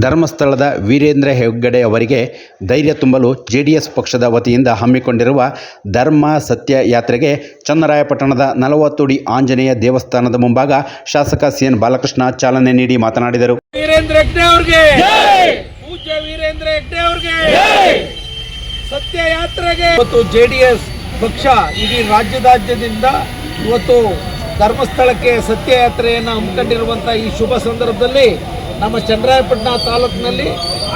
ಧರ್ಮಸ್ಥಳದ ವೀರೇಂದ್ರ ಹೆಗ್ಗಡೆ ಅವರಿಗೆ ಧೈರ್ಯ ತುಂಬಲು ಜೆಡಿಎಸ್ ಪಕ್ಷದ ವತಿಯಿಂದ ಹಮ್ಮಿಕೊಂಡಿರುವ ಧರ್ಮ ಸತ್ಯ ಯಾತ್ರೆಗೆ ಚನ್ನರಾಯಪಟ್ಟಣದ ನಲವತ್ತುಡಿ ಆಂಜನೇಯ ದೇವಸ್ಥಾನದ ಮುಂಭಾಗ ಶಾಸಕ ಸಿ ಎನ್ ಬಾಲಕೃಷ್ಣ ಚಾಲನೆ ನೀಡಿ ಮಾತನಾಡಿದರು. ವೀರೇಂದ್ರ ಹೆಗ್ಡೆ ಅವ್ರಿಗೆ! ಪೂಜ್ಯ ವೀರೇಂದ್ರ ಹೆಗ್ಡೆ ಅವ್ರಿಗೆ! ಸತ್ಯ ಯಾತ್ರೆಗೆ ಇವತ್ತು ಜೆಡಿಎಸ್ ಪಕ್ಷ ಇಡೀ ರಾಜ್ಯದಾದ್ಯದಿಂದ ಇವತ್ತು ಧರ್ಮಸ್ಥಳಕ್ಕೆ ಸತ್ಯ ಯಾತ್ರೆಯನ್ನು ಹಮ್ಮಿಕೊಂಡಿರುವಂತಹ ಈ ಶುಭ ಸಂದರ್ಭದಲ್ಲಿ ನಮ್ಮ ಚಂದ್ರಾಯಪಟ್ಟಣ ತಾಲೂಕಿನಲ್ಲಿ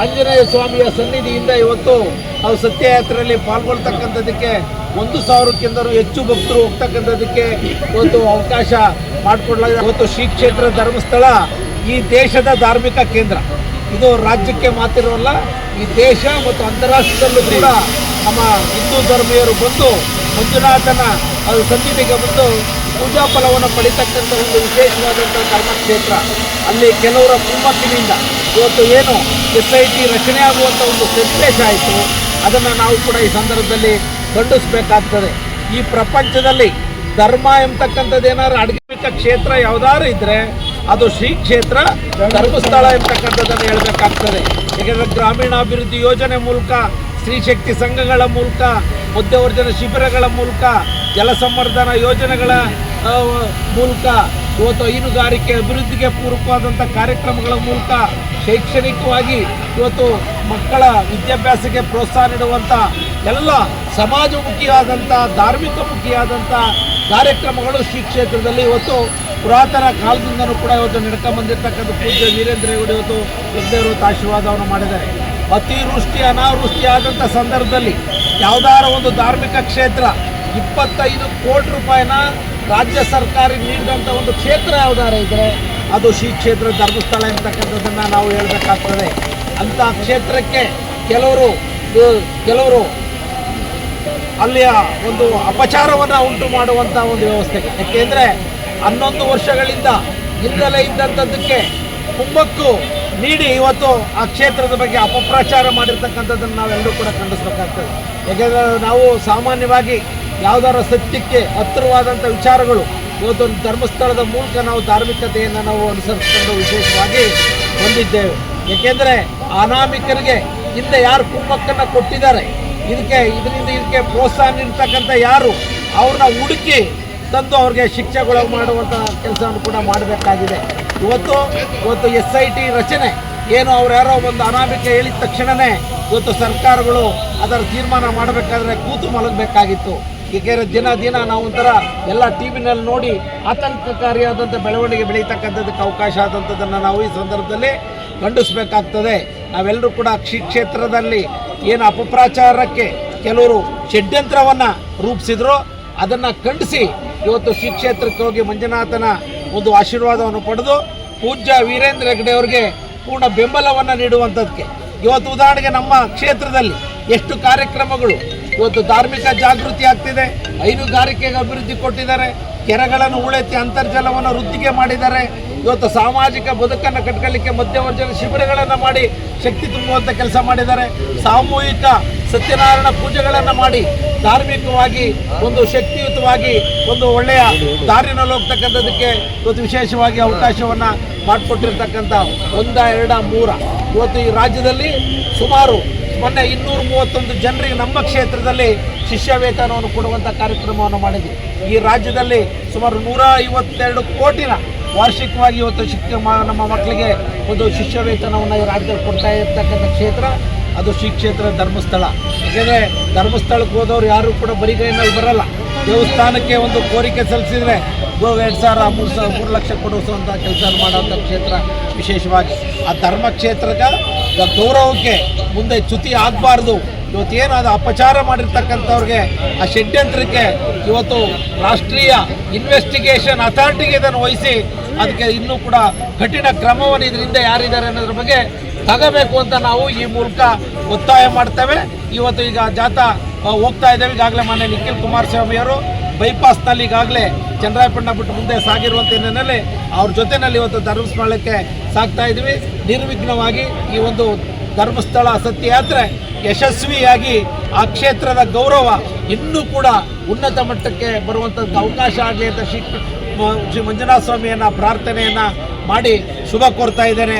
ಆಂಜನೇಯ ಸ್ವಾಮಿಯ ಸನ್ನಿಧಿಯಿಂದ ಇವತ್ತು ನಾವು ಸತ್ಯಯಾತ್ರೆಯಲ್ಲಿ ಪಾಲ್ಗೊಳ್ತಕ್ಕಂಥದ್ದಕ್ಕೆ ಒಂದು ಸಾವಿರಕ್ಕಿಂತಲೂ ಹೆಚ್ಚು ಭಕ್ತರು ಹೋಗ್ತಕ್ಕಂಥದ್ದಕ್ಕೆ ಒಂದು ಅವಕಾಶ ಮಾಡಿಕೊಡಲಾಗಿದೆ. ಇವತ್ತು ಶ್ರೀ ಕ್ಷೇತ್ರ ಧರ್ಮಸ್ಥಳ ಈ ದೇಶದ ಧಾರ್ಮಿಕ ಕೇಂದ್ರ. ಇದು ರಾಜ್ಯಕ್ಕೆ ಮಾತಿರೋಲ್ಲ ಈ ದೇಶ ಮತ್ತು ಅಂತಾರಾಷ್ಟ್ರದಲ್ಲೂ ಕೂಡ ನಮ್ಮ ಹಿಂದೂ ಧರ್ಮೀಯರು ಬಂದು ಮಂಜುನಾಥನ ಸನ್ನಿಧಿಗೆ ಬಂದು ಪೂಜಾ ಫಲವನ್ನು ಪಡಿತಕ್ಕಂಥ ಒಂದು ವಿಶೇಷವಾದಂಥ ಕರ್ಮಕ್ಷೇತ್ರ. ಅಲ್ಲಿ ಕೆಲವರ ಕುಮ್ಮಕ್ಕಿನಿಂದ ಇವತ್ತು ಏನು ಎಸ್ ಐ ಟಿ ರಚನೆ ಆಗುವಂಥ ಒಂದು ಸನ್ನಿವೇಶ ಆಯಿತು. ಅದನ್ನು ನಾವು ಕೂಡ ಈ ಸಂದರ್ಭದಲ್ಲಿ ಖಂಡಿಸಬೇಕಾಗ್ತದೆ. ಈ ಪ್ರಪಂಚದಲ್ಲಿ ಧರ್ಮ ಎಂಬತಕ್ಕಂಥದ್ದು ಏನಾದ್ರು ಅಡಗಿಕ ಕ್ಷೇತ್ರ ಯಾವುದಾದ್ರು ಇದ್ರೆ ಅದು ಶ್ರೀ ಕ್ಷೇತ್ರ ಧರ್ಮಸ್ಥಳ ಎಂಬತಕ್ಕಂಥದ್ದನ್ನು ಹೇಳಬೇಕಾಗ್ತದೆ. ಏಕೆಂದರೆ ಗ್ರಾಮೀಣಾಭಿವೃದ್ಧಿ ಯೋಜನೆ ಮೂಲಕ, ಸ್ತ್ರೀ ಶಕ್ತಿ ಸಂಘಗಳ ಮೂಲಕ, ಮಧ್ಯವರ್ಜನ ಶಿಬಿರಗಳ ಮೂಲಕ ಜಲಸಂವರ್ಧನಾ ಯೋಜನೆಗಳ ಮೂಲಕ ಇವತ್ತು ಹೈನುಗಾರಿಕೆ ಅಭಿವೃದ್ಧಿಗೆ ಪೂರಕವಾದಂಥ ಕಾರ್ಯಕ್ರಮಗಳ ಮೂಲಕ ಶೈಕ್ಷಣಿಕವಾಗಿ ಇವತ್ತು ಮಕ್ಕಳ ವಿದ್ಯಾಭ್ಯಾಸಕ್ಕೆ ಪ್ರೋತ್ಸಾಹ ನೀಡುವಂಥ ಎಲ್ಲ ಸಮಾಜಮುಖಿಯಾದಂಥ ಧಾರ್ಮಿಕಮುಖಿಯಾದಂಥ ಕಾರ್ಯಕ್ರಮಗಳು ಶ್ರೀ ಕ್ಷೇತ್ರದಲ್ಲಿ ಇವತ್ತು ಪುರಾತನ ಕಾಲದಿಂದನೂ ಕೂಡ ಇವತ್ತು ನಡ್ಕೊಂಬಂದಿರ್ತಕ್ಕಂಥ ಪೂಜ್ಯ ವೀರೇಂದ್ರ ಹೆಗಡೆ ಇವತ್ತು ಯಜ್ಞರು ಆಶೀರ್ವಾದವನ್ನು ಮಾಡಿದ್ದಾರೆ. ಅತಿವೃಷ್ಟಿ, ಅನಾವೃಷ್ಟಿ ಆದಂಥ ಸಂದರ್ಭದಲ್ಲಿ ಯಾವುದಾರ ಒಂದು ಧಾರ್ಮಿಕ ಕ್ಷೇತ್ರ ಇಪ್ಪತ್ತೈದು ಕೋಟಿ ರೂಪಾಯಿನ ರಾಜ್ಯ ಸರ್ಕಾರ ನೀಡಿದಂಥ ಒಂದು ಕ್ಷೇತ್ರ ಯಾವುದಾರ ಇದ್ದರೆ ಅದು ಶ್ರೀ ಕ್ಷೇತ್ರ ಧರ್ಮಸ್ಥಳ ಎಂತಕ್ಕಂಥದ್ದನ್ನು ನಾವು ಹೇಳಬೇಕಾಗ್ತದೆ. ಅಂಥ ಕ್ಷೇತ್ರಕ್ಕೆ ಕೆಲವರು ಕೆಲವರು ಅಲ್ಲಿಯ ಒಂದು ಅಪಚಾರವನ್ನು ಉಂಟು ಮಾಡುವಂಥ ಒಂದು ವ್ಯವಸ್ಥೆ. ಯಾಕೆಂದರೆ ಹನ್ನೊಂದು ವರ್ಷಗಳಿಂದ ಹಿಂದಲೇ ಇದ್ದಂಥದ್ದಕ್ಕೆ ಕುಮ್ಮಕ್ಕು ನೀಡಿ ಇವತ್ತು ಆ ಕ್ಷೇತ್ರದ ಬಗ್ಗೆ ಅಪಪ್ರಚಾರ ಮಾಡಿರ್ತಕ್ಕಂಥದ್ದನ್ನು ನಾವೆಲ್ಲರೂ ಕೂಡ ಖಂಡಿಸ್ಬೇಕಾಗ್ತದೆ. ಯಾಕೆಂದರೆ ನಾವು ಸಾಮಾನ್ಯವಾಗಿ ಯಾವುದಾರ ಸತ್ಯಕ್ಕೆ ಹತ್ತಿರವಾದಂಥ ವಿಚಾರಗಳು ಇವತ್ತೊಂದು ಧರ್ಮಸ್ಥಳದ ಮೂಲಕ ನಾವು ಧಾರ್ಮಿಕತೆಯನ್ನು ನಾವು ಅನುಸರಿಸಿಕೊಂಡು ವಿಶೇಷವಾಗಿ ಹೊಂದಿದ್ದೇವೆ ಏಕೆಂದರೆ ಅನಾಮಿಕರಿಗೆ ಹಿಂದೆ ಯಾರು ಕುಂಭಕ್ಕನ್ನು ಕೊಟ್ಟಿದ್ದಾರೆ, ಇದಕ್ಕೆ ಇದರಿಂದ ಇದಕ್ಕೆ ಪ್ರೋತ್ಸಾಹ ನೀಡ್ತಕ್ಕಂಥ ಯಾರು, ಅವ್ರನ್ನ ಹುಡುಕಿ ತಂದು ಅವ್ರಿಗೆ ಶಿಕ್ಷೆಗಳು ಮಾಡುವಂಥ ಕೆಲಸವನ್ನು ಕೂಡ ಮಾಡಬೇಕಾಗಿದೆ. ಇವತ್ತು ಇವತ್ತು ಎಸ್ ಐ ಟಿ ರಚನೆ, ಏನು ಅವ್ರು ಯಾರೋ ಒಂದು ಅನಾಮಿಕ ಹೇಳಿದ ತಕ್ಷಣವೇ ಇವತ್ತು ಸರ್ಕಾರಗಳು ಅದರ ತೀರ್ಮಾನ ಮಾಡಬೇಕಾದ್ರೆ ಕೂತು ಮಲಗಬೇಕಾಗಿತ್ತು. ಏಕೆಂದರೆ ದಿನ ದಿನ ನಾವು ಒಂಥರ ಎಲ್ಲ ಟಿ ವಿನಲ್ಲಿ ನೋಡಿ ಆತಂಕಕಾರಿಯಾದಂಥ ಬೆಳವಣಿಗೆ ಬೆಳೀತಕ್ಕಂಥದ್ದಕ್ಕೆ ಅವಕಾಶ ಆದಂಥದ್ದನ್ನು ನಾವು ಈ ಸಂದರ್ಭದಲ್ಲಿ ಖಂಡಿಸಬೇಕಾಗ್ತದೆ. ನಾವೆಲ್ಲರೂ ಕೂಡ ಕ್ಷಿ ಕ್ಷೇತ್ರದಲ್ಲಿ ಏನು ಅಪಪ್ರಚಾರಕ್ಕೆ ಕೆಲವರು ಷಡ್ಯಂತ್ರವನ್ನು ರೂಪಿಸಿದ್ರು ಅದನ್ನು ಖಂಡಿಸಿ ಇವತ್ತು ಶ್ರೀ ಕ್ಷೇತ್ರಕ್ಕೆ ಹೋಗಿ ಮಂಜುನಾಥನ ಒಂದು ಆಶೀರ್ವಾದವನ್ನು ಪಡೆದು ಪೂಜ್ಯ ವೀರೇಂದ್ರ ಹೆಗ್ಡೆ ಅವರಿಗೆ ಪೂರ್ಣ ಬೆಂಬಲವನ್ನು ನೀಡುವಂಥದ್ದಕ್ಕೆ ಇವತ್ತು ಉದಾಹರಣೆಗೆ ನಮ್ಮ ಕ್ಷೇತ್ರದಲ್ಲಿ ಎಷ್ಟು ಕಾರ್ಯಕ್ರಮಗಳು ಇವತ್ತು ಧಾರ್ಮಿಕ ಜಾಗೃತಿ ಆಗ್ತಿದೆ. ಹೈನುಗಾರಿಕೆಗೆ ಅಭಿವೃದ್ಧಿ ಕೊಟ್ಟಿದ್ದಾರೆ. ಕೆರೆಗಳನ್ನು ಉಳೆತ್ತಿ ಅಂತರ್ಜಲವನ್ನು ವೃದ್ಧಿಗೆ ಮಾಡಿದ್ದಾರೆ. ಇವತ್ತು ಸಾಮಾಜಿಕ ಬದುಕನ್ನು ಕಟ್ಕೊಳ್ಳಿಕ್ಕೆ ಮಧ್ಯವರ್ಜನ ಶಿಬಿರಗಳನ್ನು ಮಾಡಿ ಶಕ್ತಿ ತುಂಬುವಂಥ ಕೆಲಸ ಮಾಡಿದ್ದಾರೆ. ಸಾಮೂಹಿಕ ಸತ್ಯನಾರಾಯಣ ಪೂಜೆಗಳನ್ನು ಮಾಡಿ ಧಾರ್ಮಿಕವಾಗಿ, ಒಂದು ಶಕ್ತಿಯುತವಾಗಿ, ಒಂದು ಒಳ್ಳೆಯ ದಾರಿನಲ್ಲಿ ಹೋಗ್ತಕ್ಕಂಥದ್ದಕ್ಕೆ ಇವತ್ತು ವಿಶೇಷವಾಗಿ ಅವಕಾಶವನ್ನು ಮಾಡಿಕೊಟ್ಟಿರ್ತಕ್ಕಂಥ ಒಂದ, ಎರಡ, ಮೂರ. ಇವತ್ತು ಈ ರಾಜ್ಯದಲ್ಲಿ ಸುಮಾರು ಮೊನ್ನೆ ಇನ್ನೂರ ಮೂವತ್ತೊಂದು ಜನರಿಗೆ ನಮ್ಮ ಕ್ಷೇತ್ರದಲ್ಲಿ ಶಿಷ್ಯ ವೇತನವನ್ನು ಕೊಡುವಂಥ ಕಾರ್ಯಕ್ರಮವನ್ನು ಮಾಡಿದ್ವಿ. ಈ ರಾಜ್ಯದಲ್ಲಿ ಸುಮಾರು ನೂರ ಐವತ್ತೆರಡು ಕೋಟಿನ ವಾರ್ಷಿಕವಾಗಿ ಇವತ್ತು ಶಿಕ್ಷ ನಮ್ಮ ಮಕ್ಕಳಿಗೆ ಒಂದು ಶಿಷ್ಯ ವೇತನವನ್ನು ಈ ರಾಜ್ಯದಲ್ಲಿ ಕೊಡ್ತಾ ಇರ್ತಕ್ಕಂಥ ಕ್ಷೇತ್ರ, ಅದು ಶ್ರೀ ಕ್ಷೇತ್ರ ಧರ್ಮಸ್ಥಳ. ಯಾಕೆಂದರೆ ಧರ್ಮಸ್ಥಳಕ್ಕೆ ಹೋದವ್ರು ಯಾರು ಕೂಡ ಬರಿಗೈನಲ್ಲಿ ಬರಲ್ಲ. ದೇವಸ್ಥಾನಕ್ಕೆ ಒಂದು ಕೋರಿಕೆ ಸಲ್ಲಿಸಿದ್ರೆ ಗೋ ಎರಡು ಸಾವಿರ ಮೂರು ಸಾವಿರ, ಮೂರು ಲಕ್ಷ ಕೊಡಿಸುವಂಥ ಕೆಲಸ ಮಾಡುವಂಥ ಕ್ಷೇತ್ರ ವಿಶೇಷವಾಗಿ. ಆ ಧರ್ಮ ಕ್ಷೇತ್ರದ ಗೌರವಕ್ಕೆ ಮುಂದೆ ಚ್ಯುತಿ ಆಗಬಾರ್ದು. ಇವತ್ತೇನು ಅದು ಅಪಚಾರ ಮಾಡಿರ್ತಕ್ಕಂಥವ್ರಿಗೆ, ಆ ಷಡ್ಯಂತ್ರಕ್ಕೆ ಇವತ್ತು ರಾಷ್ಟ್ರೀಯ ಇನ್ವೆಸ್ಟಿಗೇಷನ್ ಅಥಾರಿಟಿಗೆ ಇದನ್ನು ವಹಿಸಿ ಅದಕ್ಕೆ ಇನ್ನೂ ಕೂಡ ಕಠಿಣ ಕ್ರಮವನ್ನು ಇದರಿಂದ ಯಾರಿದ್ದಾರೆ ಅನ್ನೋದ್ರ ಬಗ್ಗೆ ತಗೋಬೇಕು ಅಂತ ನಾವು ಈ ಮೂಲಕ ಒತ್ತಾಯ ಮಾಡ್ತೇವೆ. ಇವತ್ತು ಈಗ ಜಾಥಾ ಹೋಗ್ತಾ ಇದ್ದೇವೆ. ಈಗಾಗಲೇ ಮಾನ್ಯ ನಿಖಿಲ್ ಕುಮಾರಸ್ವಾಮಿ ಅವರು ಬೈಪಾಸ್ನಲ್ಲಿ ಈಗಾಗಲೇ ಚಂದ್ರಾಯಪಟ್ಟಣ ಬಿಟ್ಟು ಮುಂದೆ ಸಾಗಿರುವಂಥ ಹಿನ್ನೆಲೆಯಲ್ಲಿ ಅವ್ರ ಜೊತೆನಲ್ಲಿ ಇವತ್ತು ಧರ್ಮಸ್ಥಳಕ್ಕೆ ಸಾಗ್ತಾ ಇದ್ವಿ ನಿರ್ವಿಘ್ನವಾಗಿ ಈ ಒಂದು ಧರ್ಮಸ್ಥಳ ಸತ್ಯಯಾತ್ರೆ ಯಶಸ್ವಿಯಾಗಿ ಆ ಕ್ಷೇತ್ರದ ಗೌರವ ಇನ್ನೂ ಕೂಡ ಉನ್ನತ ಮಟ್ಟಕ್ಕೆ ಬರುವಂಥದ್ದು ಅವಕಾಶ ಆಗಲಿ ಅಂತ ಶ್ರೀ ಶ್ರೀ ಮಂಜುನಾಥ ಸ್ವಾಮಿಯನ್ನ ಪ್ರಾರ್ಥನೆಯನ್ನ ಮಾಡಿ ಶುಭ ಕೋರ್ತಾ ಇದ್ದೇನೆ.